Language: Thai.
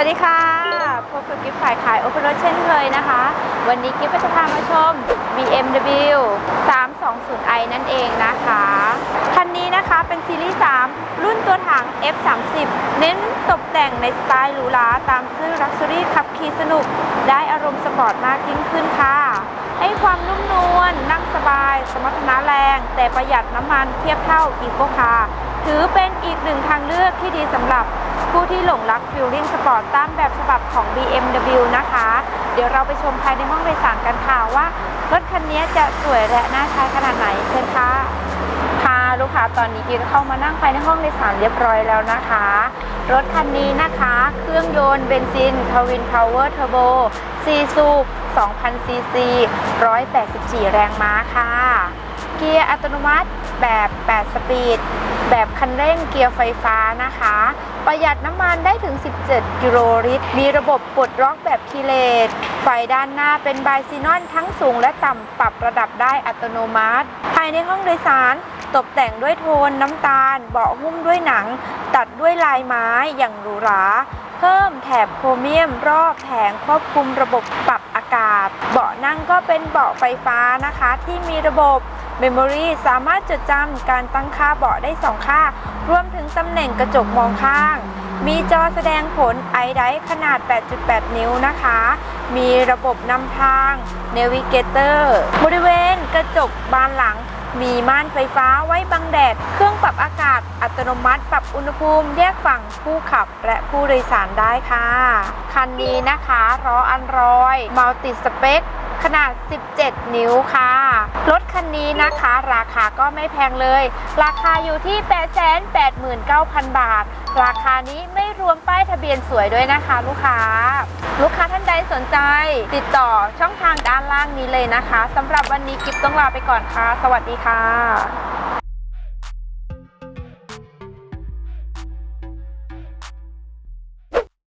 วัสดีค่ะ พบกับกิฟต์ฝ่ายขายโอเปอเรเช่นเคยนะคะ วันนี้กิฟต์จะพามาชม BMW 320i นั่นเองนะคะ คันนี้นะคะเป็นซีรีส์ 3 รุ่นตัวถัง F30 เน้นตกแต่งในสไตล์หรูหราตามชื่อ Luxury ขับขี่สนุก ได้อารมณ์สปอร์ตมากยิ่งขึ้นค่ะ ให้ความนุ่มนวลนั่งสบาย สมรรถนะแรง แต่ประหยัดน้ำมันเทียบเท่าอีโ c คาร์ ถือเป็นอีกหนึ่งทางเลือกที่ดีสำหรับผู้ที่หลงรักฟิลลิ่งสปอร์ตตามแบบฉบับของ BMW นะคะ เดี๋ยวเราไปชมภายในห้องโดยสารกันค่ะว่ารถคันนี้จะสวยและน่าใช้ขนาดไหนเชิญค่ะค่ะลูกค้าตอนนี้กิ๊กเข้ามานั่งภายในห้องโดยสารเรียบร้อยแล้วนะคะ รถคันนี้นะคะ เครื่องยนต์เบนซินทวินพาวเวอร์เทอร์โบ4สูบ2,000ซีซี184 แรงม้าค่ะ เกียร์อัตโนมัติ แบบ 8 สปีด แบบคันเร่งเกียร์ไฟฟ้านะคะ ประหยัดน้ำมันได้ถึง 17 กิโลลิตร มีระบบปลดล็อกแบบคีเลสไฟด้านหน้าเป็นไบซีนอนทั้งสูงและต่ำปรับระดับได้อัตโนมัติ ภายในห้องโดยสารตกแต่งด้วยโทนน้ำตาล เบาะหุ้มด้วยหนัง ตัดด้วยลายไม้อย่างหรูหราเพิ่มแถบโครเมียมรอบแผงควบคุมระบบปรับอากาศ เบาะนั่งก็เป็นเบาะไฟฟ้านะคะ ที่มีระบบ Memory สามารถจดจำการตั้งค่าเบาะได้ 2 ค่า รวมถึงตำแหน่งกระจกมองข้าง มีจอแสดงผล i d i ขนาด 8.8 นิ้วนะคะ มีระบบนำทาง Navigator บริเวณกระจกบานหลัง มีม่านไฟฟ้าไว้บังแดด เครื่องปรับอากาศอัตโนมัติ ปรับอุณหภูมิ แยกฝั่งผู้ขับและผู้โดยสารได้ค่ะ คันนี้นะคะล้ออันรอยมัลติสเปค ขนาด 17 นิ้วค่ะ รถคันนี้นะคะ ราคาก็ไม่แพงเลย ราคาอยู่ที่ 889,000 บาท ราคานี้ไม่รวมป้ายทะเบียนสวยด้วยนะคะ ลูกค้า ลูกค้าท่านใดสนใจ ติดต่อช่องทางด้านล่างนี้เลยนะคะสำหรับวันนี้กิฟต้องลาไปก่อนค่ะ สวัสดีค่ะ